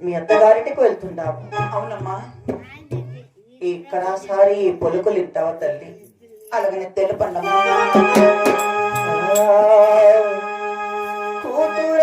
మీ అత్తగారింటికి వెళ్తున్నాము అవునమ్మా. ఇక్కడ సారి పొలుకులు ఇంటావా తల్లి? అలాగనే తెలుపండమ్మా కూతురా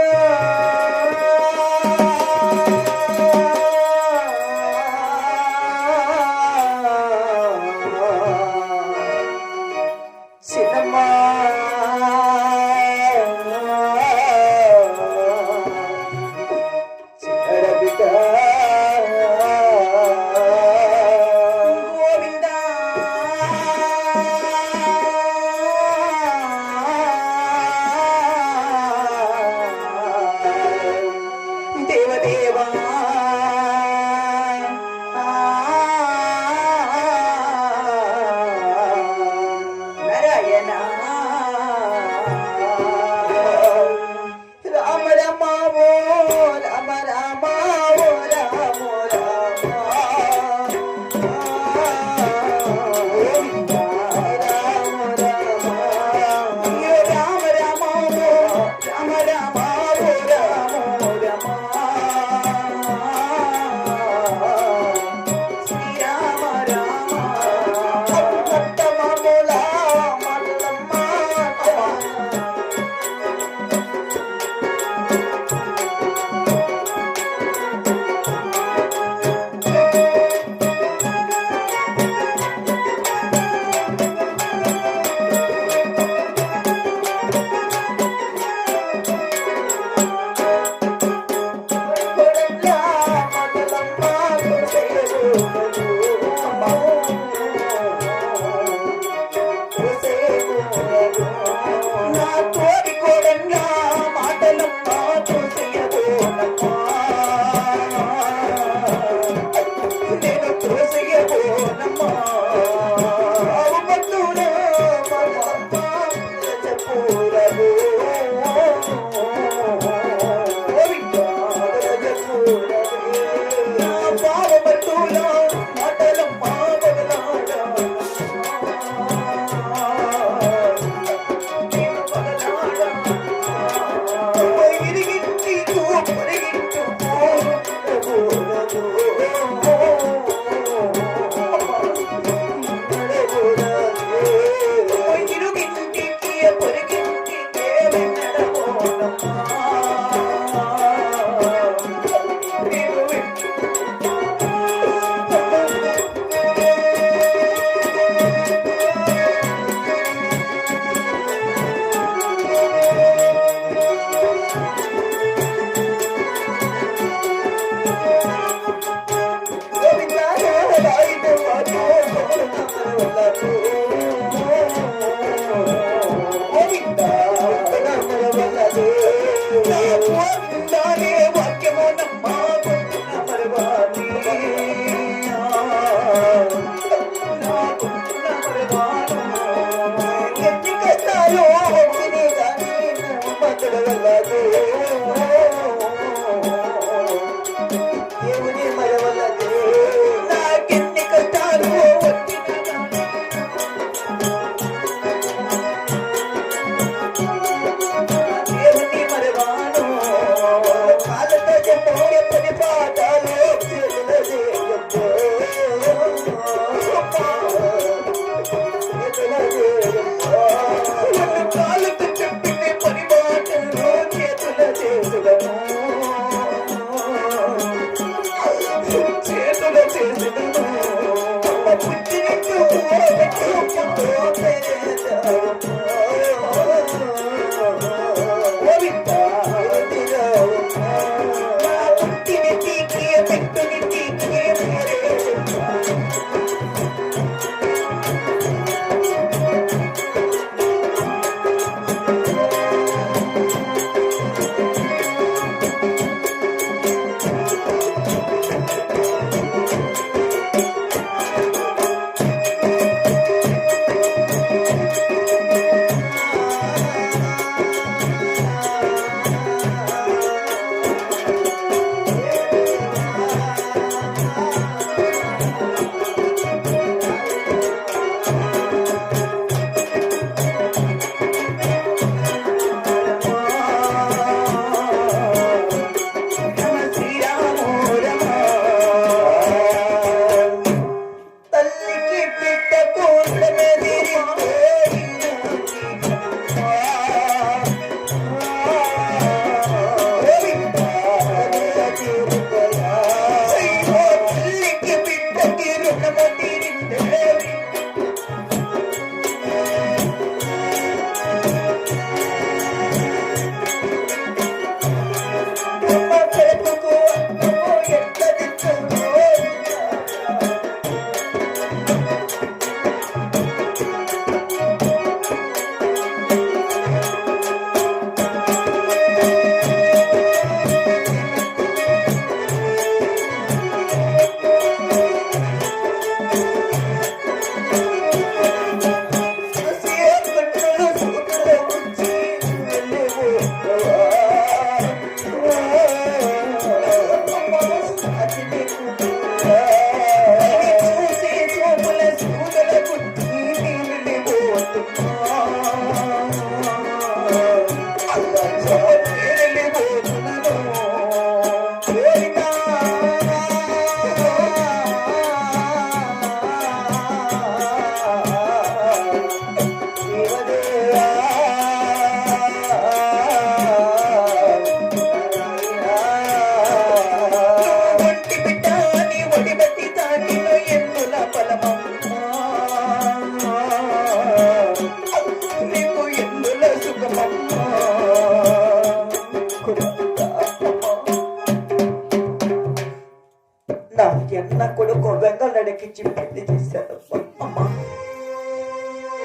ఎన్న కొడుకు వెంగళ నడికిచ్చి పెళ్ళి చేశాడు. అమ్మా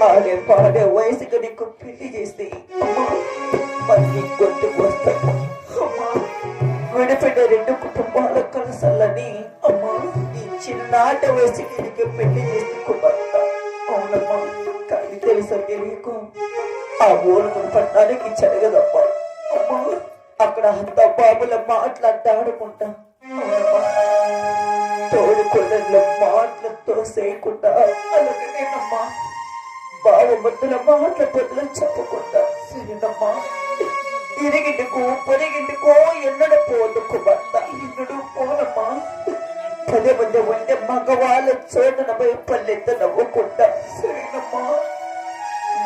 ఆడే పాడే వయసుకు నీకు పెళ్ళి చేసి అమ్మా మరి వస్తాను అమ్మా రెండు కుటుంబాల కలసల్లని అమ్మా ఈ చిన్నాట వయసుకి నీకు పెళ్ళి చేసి కుమార్తె. అవునమ్మా కానీ తెలుసా తెలియకు? ఆ ఊరు పట్టడానికి జరగదమ్మా. అమ్మా అక్కడ అంత బాబుల మాట్లాడుకుంటా అవునమ్మా తోడు మాటలతో చేయకుండా అలాగేనమ్మా బావ ముద్దుల మాటల బదులు చెప్పకుండా సరేనమ్మా. ఇరిగిండుకు పొరిగింటికో ఎన్నడ పోదుకు కుమార్త ఎన్నడు పోనమ్మా పదే మంది ఉండే మగవాళ్ళ చోటనపై పల్లెత్త నవ్వకుండా సరేనమ్మా.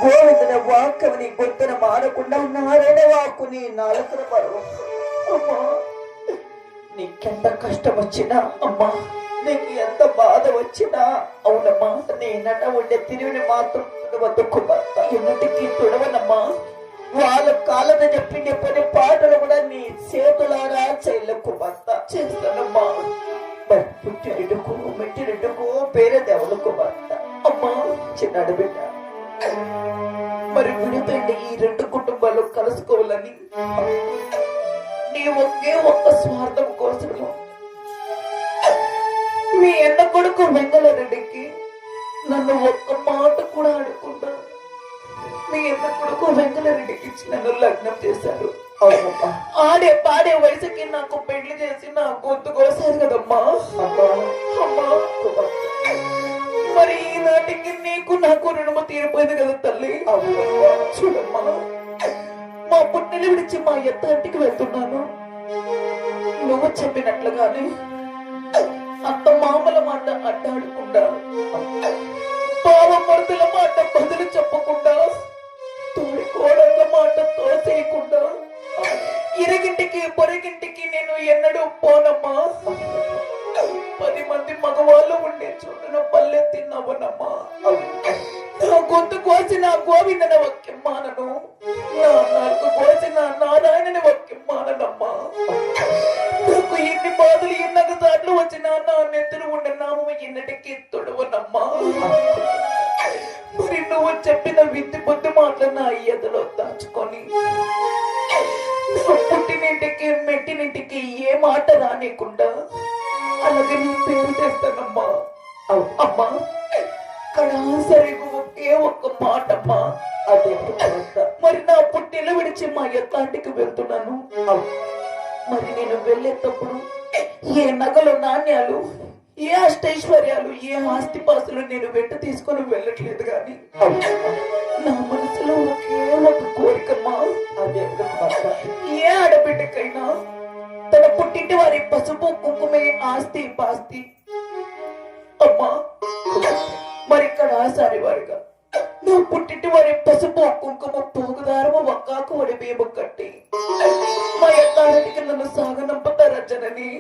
గోవిందన వాక్కని గొంతున మారకుండా నారాయణ వాక్కుని నాలుగున మరో అమ్మా నీకెంత కష్టం వచ్చినా అమ్మా నీకు ఎంత బాధ వచ్చినా అవునమ్మా నేనట ఉండే తిరిగిని మాత్రం తుడవద్దు కుమార్త ఎన్నిటికీ తుడవనమ్మా. వాళ్ళ కాళ్ళతో చెప్పిండే పని పాటలు కూడా నీ చేతులారా చెల్లకు భర్త చేస్తానమ్మా. మరి పుట్టినట్టుకు మెట్టినట్టుకు పేరే దేవులకు భర్త అమ్మా చిన్నాడు బిడ్డ. మరి విడిపోయింది ఈ రెండు కుటుంబాలు కలుసుకోవాలని. నీ ఒకే ఒక్క స్వార్థం కోసం మీ అన్న కొడుకు వెంగళరెడ్డికి నన్ను ఒక్క మాట కూడా అడగకుండా మీ అన్న కొడుకు వెంగళరెడ్డికి ఇచ్చి నన్ను లగ్నం చేశారు. ఆడే పాడే వయసుకి నాకు పెళ్ళి చేసి నా గొంతు కోసారు కదమ్మా. అమ్మా. మరి ఈనాటికి నీకు నాకు రుణము తీరిపోయింది కదా తల్లి. చూడమ్మా. మా పుట్టిని విడిచి మా ఎత్తంటికి వెళ్తున్నాను. నువ్వు చెప్పినట్లుగానే ఇరగింటికి పొరగింటికి నేను ఎన్నడూ పోనమ్మా. పది మంది మగవాళ్ళు ఉండే చోటున పల్లె తిన్నావనమ్మా. నా గొంతు కోసి నా గోవిందన వాక్యమ్మానను నా నాకు కోసి నా నారాయణని వాక్యమ్మానమ్మా నాకు ఎన్ని బాధలు ఎన్నక సార్లు వచ్చిన నా నెత్తులు ఉండే నామము ఎన్నటికీ తొడవనమ్మా. మరి నువ్వు చెప్పిన విద్య బుద్ధి మాటలు నా ఎదలో దాచుకొని పుట్టినింటికి మెట్టినింటికి ఏ మాట రానికుండా అలాగే నీ పేరు తెస్తానమ్మా. అమ్మా. కడాసరిగా ఒకే ఒక్క మాట అమ్మా అదే మరి నా పుట్టిన విడిచి మా ఎత్తాంటికి వెళ్తున్నాను. మరి నేను వెళ్ళేటప్పుడు ఏ నగలు నాణ్యాలు ఏ అష్టైశ్వర్యాలు ఏ ఆస్తిపాస్తులు నేను వెంట తీసుకొని వెళ్ళట్లేదు గాని నా మనసులో ఒకే ఒక కోరికమ్మా అదే ఏ ఆడబిడ్డకైనా తన పుట్టింటి వారి పసుపు కుంకుమే ఆస్తి పాస్తి అమ్మా మరి ఇక్కడ ఆసారి వారిగా. నా పుట్టింటి వారి పసుపు కుంకుమ పోగుదారము ఒక్కాకు వడి బియ్యము కట్టి. మా ఎత్తారెడ్డికి నన్ను సాగనంపుతారా జనని?